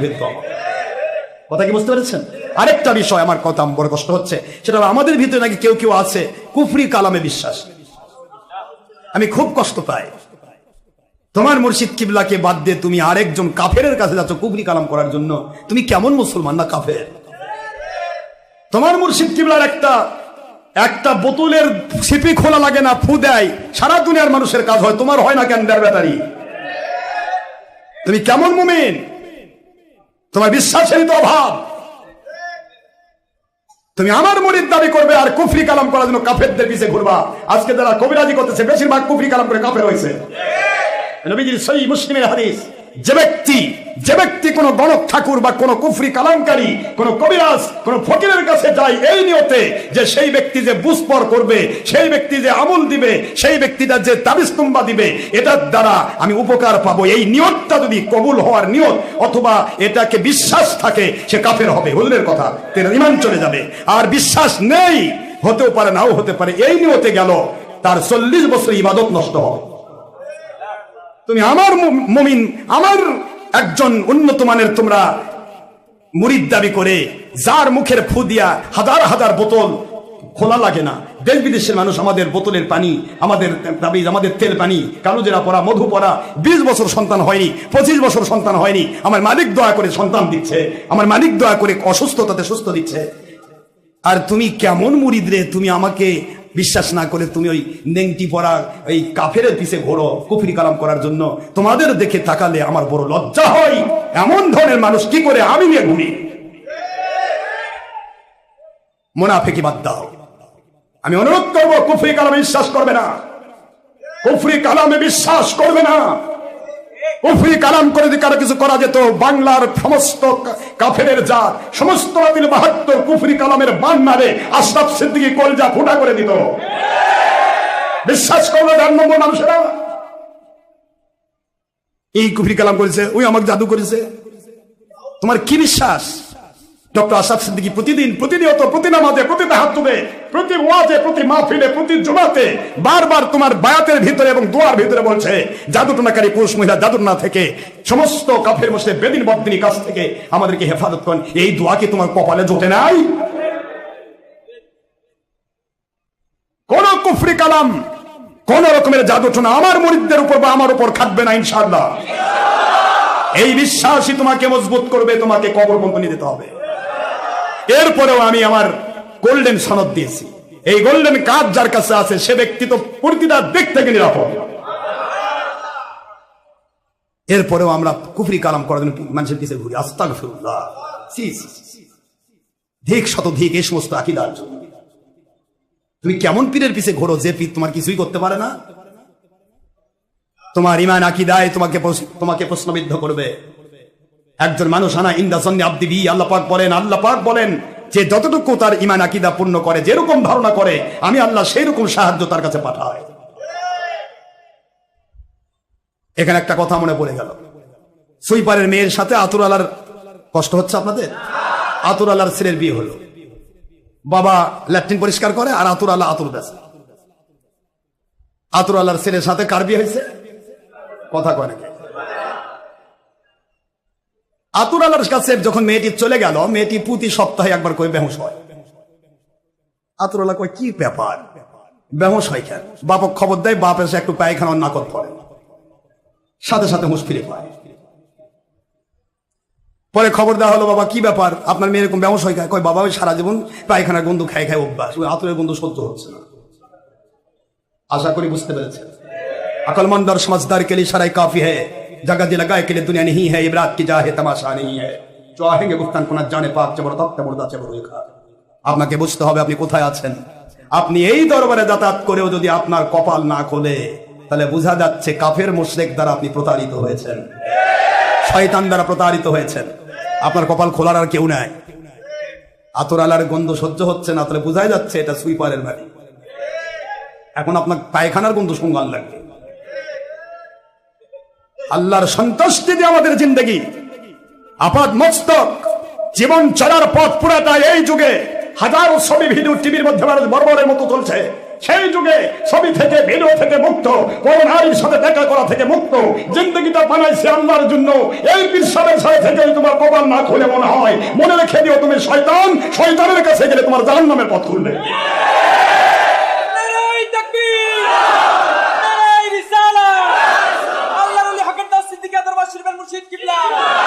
হবে। কথা কি বুঝতে পেরেছেন? আরেকটা বিষয় আমার কথা বড় কষ্ট হচ্ছে, সেটা আমাদের ভিতরে নাকি কেউ কেউ আছে, কুফরি কালামে বিশ্বাস। আমি খুব কষ্ট পাই। তোমার মুর্শিদ কিবলাকে বাদ দিয়ে তুমি আরেকজন কাফেরের কাছে যাচ্ছ কুফরি কালাম করার জন্য, তুমি কেমন মুসলমান না কাফের? তোমার মুর্শিদ কিবলার একটা একটা বোতলের সিপি খোলা লাগে না, ফু দেয়, সারা দুনিয়ার মানুষের কাজ হয়, তোমার হয় না দেড় ব্যাটারি তুমি কেমন মুমিন? তোমার বিশ্বাসেরই তো অভাব। তুমি আমার মরিদ দাবি করবে আর কুফরি কালাম করার জন্য কাফেরদের পিছিয়ে ঘুরবা। আজকে যারা কবিরাজি করতেছে বেশিরভাগ কুফরি কালাম করে কাফের হয়েছে। নবীজির সহি মুসলিমের হাদিস। যে ব্যক্তি যে ব্যক্তি কোন গণক ঠাকুর বা কোন কুফরি কালামকারী, কোন কবিরাজ, কোন ফকিরের কাছে যায় এই নিয়তে যে সেই ব্যক্তি যে বুসপর করবে, সেই ব্যক্তি যে আমল দিবে, সেই ব্যক্তিটা যে তাবিস্তুম্বা দিবে, এটার দ্বারা আমি উপকার পাবো। এই নিয়তটা যদি কবুল হওয়ার নিয়ত অথবা এটাকে বিশ্বাস থাকে, সে কাফের হবে। হুজুরের কথা, তেরা ইমান চলে যাবে। আর বিশ্বাস নেই, হতেও পারে, নাও হতে পারে। এই নিয়তে গেল, তার চল্লিশ বছর ইবাদত নষ্ট হবে। তুমি আমার মুমিন, আমার একজন উন্নত মানের তোমরা মুরিদ দাবি করে, যার মুখের ফু দিয়া হাজার হাজার বোতল খোলা লাগে না। দেশ বিদেশের মানুষ আমাদের বোতলের পানি, আমাদের তাবিজ, আমাদের তেল পানি কালোজেরা পড়া মধু পড়া বিশ বছর সন্তান হয়নি, পঁচিশ বছর সন্তান হয়নি, আমার মালিক দয়া করে সন্তান দিচ্ছে, আমার মালিক দয়া করে অসুস্থতাতে সুস্থ দিচ্ছে। আর তুমি কেমন মুরিদ রে? তুমি আমাকে বিশ্বাস না করে তুমি ওই নেংটি পরা ওই কাফের পিছে ঘোরো, কুফরি কালাম করার জন্য। তোমাদের দেখে তাকালে আমার বড় লজ্জা হয়। এমন ধরনের মানুষ কি করে আমি নিয়ে ঘুরি? মোনাফেকি বাদ দাও। আমি অনুরোধ করব, কুফরি কালামে বিশ্বাস করবে না। কুফরি কালামে বিশ্বাস করবে না। কুফরি কালাম করে যদি কারও কিছু করা যেত, বাংলার সমস্ত কাফের কাফেরের জাত, সমস্ত বাহাত্তর কুফরি কালামের বান্নারে আশরাফ সিদ্দিকি কলজা ফুটা করে দিত। বিশ্বাস করল যার নম্বর মানুষেরা। এই কুফরি কালাম করেছে, ওই আমাকে জাদু করেছে। তোমার কি বিশ্বাস? ডক্টর আশরাফ সিদ্দিকী প্রতিদিন, প্রতিনিয়ত, প্রতি নামাজে, প্রতি তাহাত্তুবে প্রতি ওয়াজে, প্রতি মাহফিলে, প্রতি জুমাতে বারবার তোমার বায়াতের ভিতরে এবং দোয়ার ভিতরে বলছে জাদুটনাকারী পুরুষ মহিলা জাদুটনা থেকে সমস্ত কাফের মুসলিম বেদিন বদিনী কাছ থেকে আমাদেরকে হেফাজত করেন। এই দোয়া কি তোমার কপালে জোটে নাই? কোন কুফরি কালাম, কোন রকমের জাদুটনা আমার মরিদদের উপর বা আমার উপর খাটবে না, ইনশাআল্লাহ। এই বিশ্বাসই তোমাকে মজবুত করবে, তোমাকে কবর নিয়ে যেতে হবে। এরপরেও আমি আমার গোল্ডেন সনদ দিয়েছি। এই গোল্ডেন কার্ড যার কাছে আছে, সে ব্যক্তি তো প্রতিটা দিক থেকে নিরাপদ। এরপরেও আমরা কুফরি কালাম করার জন্য মানুষের পিছিয়ে ঘুরি। আস্তাক ফিরুল্লাহ ধিক শত ধিক এই সমস্ত আকিদার জন্য। তুমি কেমন পীরের পিছে ঘোরো? যে পীর তোমার কিছুই করতে পারে না। তোমার ইমান আকিদায় তোমাকে তোমাকে প্রশ্নবিদ্ধ করবে। একজন মানুষ আনা ইন্দা সন্নি আব্দি বি, আল্লাহ পাক বলেন, আল্লাহ পাক বলেন, যে যতটুকু তার ইমান আকিদা পূর্ণ করে, যেরকম ধারণা করে, আমি আল্লাহ সেই রকম সাহায্য তার কাছে পাঠাই। এখানে একটা কথা মনে পড়ে গেল। সুইপারের মেয়ের সাথে আতুর আলার কষ্ট হচ্ছে আপনাদের? আতুর আলার ছেলের বিয়ে হলো। বাবা ল্যাট্রিন পরিষ্কার করে আর আতুর আল্লাহ আতুর ব্যাস আতুর আল্লাহর ছেলের সাথে কার বিয়ে হয়েছে? কথা কয় নাকি আতুর আলার কাছে যখন মেয়েটি চলে গেল, মেয়েটি প্রতি সপ্তাহে একবার কই বেহস হয়। আতুর আলা কয়, কি ব্যাপার? বেহস হয় কেন? বাপক খবর দেয়, বাপ এসে একটু পায়খানা নাকত পড়ে সাথে সাথে হুঁশ ফিরে পায়। পরে খবর দেওয়া হলো, বাবা, কি ব্যাপার? আপনার মেয়ে এরকম ব্যবসায় খায় কয়, বাবা, ওই সারা জীবন পায়খানার গন্ধ খায় খায় অভ্যাস। ওই আতরের গন্ধ সহ্য হচ্ছে না। আশা করি বুঝতে পেরেছেন। আকলমন্দার সমাজদার কেলি সারাই কাফি হ্যাঁ जगह दिल लगाए के लिए दुनिया नहीं है इबरात की जाहे तमाशा नहीं है जो आएंगे गुफ्तान को না জানে পাক চেবড় তপ্তে মুর্দা চেবড় রেখা আপনাকে বুঝতে হবে আপনি কোথায় আছেন আপনি এই দরবারে যাতায়াত করেও যদি আপনার কপাল না খোলে তাহলে বোঝা যাচ্ছে কাফের মুশরিক দ্বারা আপনি প্রতারিত হয়েছেন শয়তান দ্বারা প্রতারিত হয়েছেন আপনার কপাল খোলার আর কেউ নাই আতর আলার গন্ধ সহ্য হচ্ছে না তাহলে বোঝাই যাচ্ছে এটা সুইপারের বাড়ি এখন আপনার পায়খানার গন্ধ সঙ্গান লাগবে আল্লাহর সন্তুষ্টি দিয়ে আমাদের জিন্দগি। আপাদ মস্তক, জীবন চলার পথ পুরাটা এই যুগে হাজারো ছবি ভিডিও টিভির মধ্যে মানুষ বর্বরের মতো চলছে। সেই যুগে ছবি থেকে, ভিডিও থেকে মুক্ত বড় নারীর সাথে দেখা করা থেকে মুক্ত, জিন্দগিটা বানাইছে আল্লাহর জন্য। এই বিশ্বাসের সাথে থেকে তোমার কপাল না খুলে মনে হয়। মনে রেখে দিও তুমি শয়তান, শয়তানের কাছে গেলে তোমার জাহান্নামের পথ খুলবে। vida!